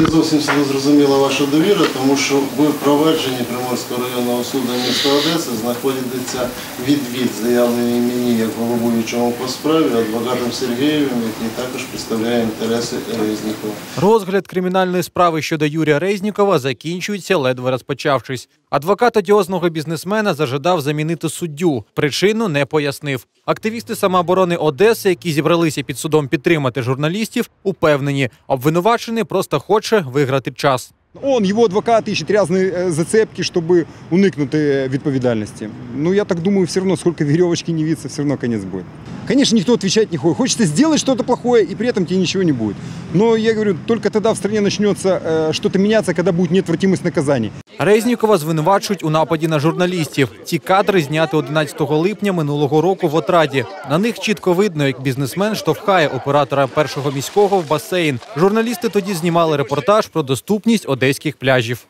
Не зовсім зрозуміла ваша довіра, тому що в провадженні Приморського районного суду міста Одеси знаходиться відвід, заявлений мені як головуючому по справі адвокатом Сергієвим, який також представляє інтереси Резнікова. Розгляд кримінальної справи щодо Юрія Резнікова закінчується, ледве розпочавшись. Адвокат одіозного бізнесмена зажадав замінити суддю. Причину не пояснив. Активісти самооборони Одеси, які зібралися під судом підтримати журналістів, упевнені, обвинувачений просто хоче виграти час. Он, его адвокат ищет разные э, зацепки, чтобы уникнути відповідальності. Ну, я так думаю, все равно, сколько веревочки не виться, все равно конец будет. Конечно, никто отвечать не хочет. Хочется сделать что-то плохое, и при этом тебе ничего не будет. Но я говорю, только тогда в стране начнется э, что-то меняться, когда будет неотвратимость наказаний. Резнікова звинувачують у нападі на журналістів. Ці кадри зняти 11 липня минулого року в Отраді. На них чітко видно, як бізнесмен штовхає оператора першого міського в басейн. Журналісти тоді знімали репортаж про доступність одеських пляжів.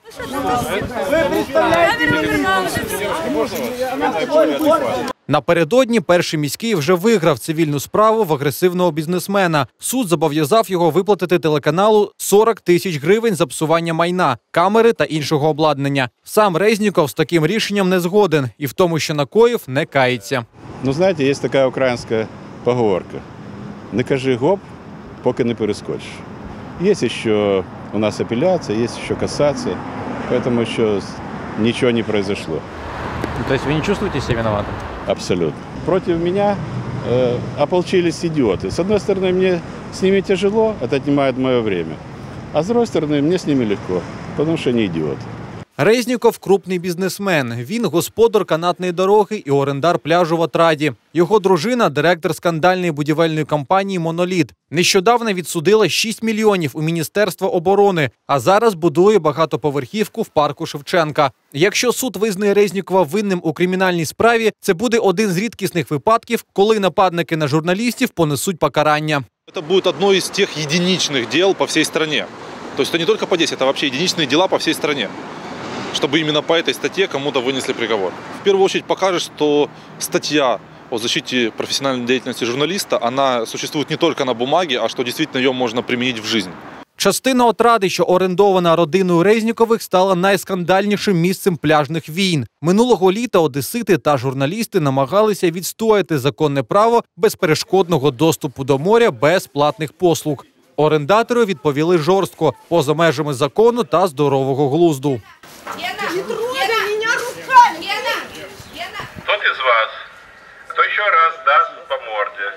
Напередодні перший міський вже виграв цивільну справу в агресивного бізнесмена. Суд зобов'язав його виплатити телеканалу 40 тисяч гривень за псування майна, камери та іншого обладнання. Сам Резніков з таким рішенням не згоден і в тому, що накоїв, не кається. Ну, знаєте, є така українська поговорка: не кажи гоп, поки не перескочиш. Є ще у нас апеляція, є ще касація, тому що нічого не произошло. Тобто ви не чувствуєте себе винуватим? Абсолютно. Против меня э, ополчились идиоты. С одной стороны, мне с ними тяжело, это отнимает мое время. А с другой стороны, мне с ними легко, потому что они идиоты. Резніков – крупний бізнесмен. Він господар канатної дороги і орендар пляжу в Отраді. Його дружина – директор скандальної будівельної компанії «Моноліт». Нещодавно відсудила 6 мільйонів у Міністерство оборони, а зараз будує багатоповерхівку в парку Шевченка. Якщо суд визнає Резнікова винним у кримінальній справі, це буде один з рідкісних випадків, коли нападники на журналістів понесуть покарання. Это будет одно из тех единичных дел по всей стране. То есть это не только по 10, это вообще единичные дела по всей стране. Чтобы именно по этой статье кому-то вынесли приговор. В первую очередь покажет, что статья о защите профессиональной деятельности журналиста, она существует не только на бумаге, а что действительно ее можно применить в жизнь. Частина отради, що орендована родиною Резнікових, стала найскандальнішим місцем пляжних війн. Минулого літа одесити та журналісти намагалися відстояти законне право безперешкодного доступу до моря без платних послуг. Орендатори відповіли жорстко, поза межами закону та здорового глузду. по морде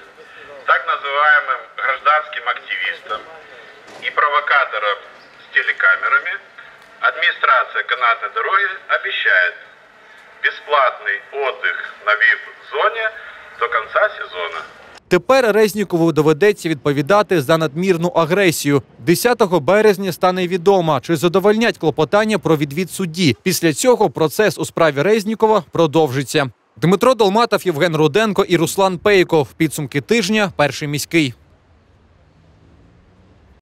так называемым гражданским активистам и провокаторам с телекамерами, администрация канатной дороги обещает бесплатный отдых на ВИП-зоне до конца сезона. Тепер Резнікову доведеться відповідати за надмірну агресію. 10 березня стане відомо, чи задовольнять клопотання про відвід судді. Після цього процес у справі Резнікова продовжиться. Дмитро Долматов, Євген Руденко і Руслан Пейков. Підсумки тижня. Перший міський.